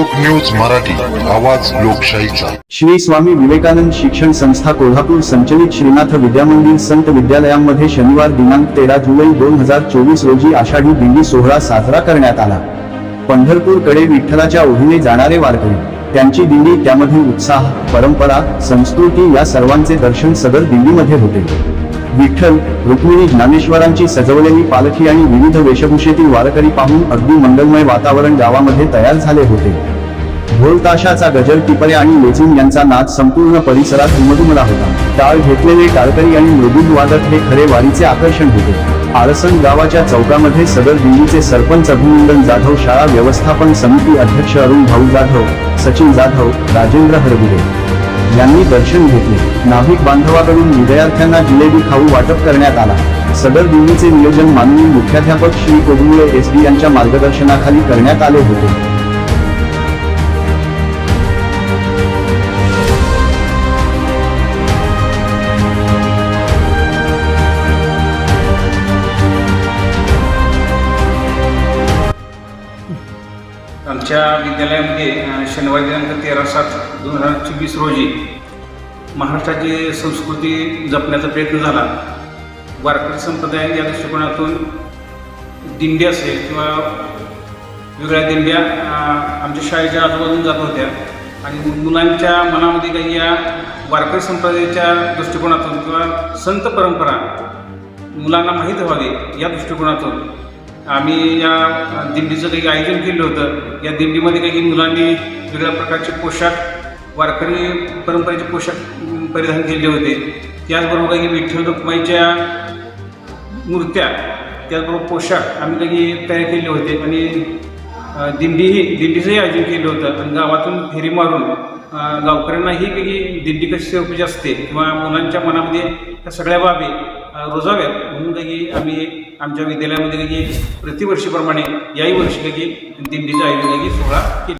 लोक न्यूज मराठी आवाज लोकशाहीचा. श्री स्वामी विवेकानंद शिक्षण संस्था कोल्हापूर संचलित श्रीनाथ विद्यामंदिर संत विद्यालयांमध्ये शनिवार दिनांक तेरा जुलै दोन हजार चोवीस रोजी आषाढी दिंडी सोहळा साजरा करण्यात आला. पंढरपूरकडे विठ्ठलाच्या ओढीने जाणारे वारकरी त्यांची दिंडी त्यामध्ये उत्साह परंपरा संस्कृती या सर्वांचे दर्शन सदर दिंडीमध्ये होते. विठ्ठल रुक्मिणी ज्ञानेश्वरांची सजवलेली पालखी आणि विविध वेशभूषेतील वारकरी पाहून अगदी मंगलमय वातावरण गावामध्ये तयार झाले होते. ढोलताशाचा गजर टिपरे आणि लेझिम यांचा नाच संपूर्ण परिसरात उमदुमला होता. टाळ घेतलेले टाळकरी आणि मृदुल वादक हे खरे वारीचे आकर्षण होते. आळसण गावाच्या चौकामध्ये सदर दिल्लीचे सरपंच अभिनंदन जाधव शाळा व्यवस्थापन समिती अध्यक्ष अरुण भाऊ जाधव सचिन जाधव राजेंद्र हरगुरे यांनी दर्शन घेतले. नाभिक बांधवाकडून विद्यार्थ्यांना जिलेबी खाऊ वाटप करण्यात आला. सदर दिल्लीचे नियोजन माननीय मुख्याध्यापक श्री कोगुळे एस डी यांच्या मार्गदर्शनाखाली करण्यात आले होते. आमच्या विद्यालयामध्ये शनिवार शनिवारी दिनांक तेरा सात दोन हजार चोवीस रोजी महाराष्ट्राची संस्कृती जपण्याचा प्रयत्न झाला. वारकरी संप्रदाय या दृष्टिकोनातून दिंडी असेल किंवा वेगळ्या दिंड्या आमच्या शाळेच्या आजूबाजून जात होत्या. आणि मुलांच्या मनामध्ये काही या वारकरी संप्रदायाच्या दृष्टिकोनातून किंवा संत परंपरा मुलांना माहीत व्हावी या दृष्टिकोनातून आम्ही या दिंडीचं काही आयोजन केलं होतं. या दिंडीमध्ये काही मुलांनी वेगळ्या प्रकारचे पोशाख वारकरी परंपरेचे पोशाख परिधान केले होते. त्याचबरोबर काही विठ्ठल रुक्माईच्या मूर्त्या त्याचबरोबर पोशाख आम्ही काही तयार केले होते. आणि दिंडीही दिंडीचंही आयोजन केलं होतं. आणि गावातून फेरी मारून अं, गावकऱ्यांनाही काही दिंडी कशी उपजी असते किंवा मुलांच्या मनामध्ये त्या सगळ्या बाबी रुजाव्यात. म्हणून काही आम्ही आमच्या विद्यालयामध्ये प्रतिवर्षीप्रमाणे याही वर्षी काही दिंडीचं आयोजन सोहळा केला.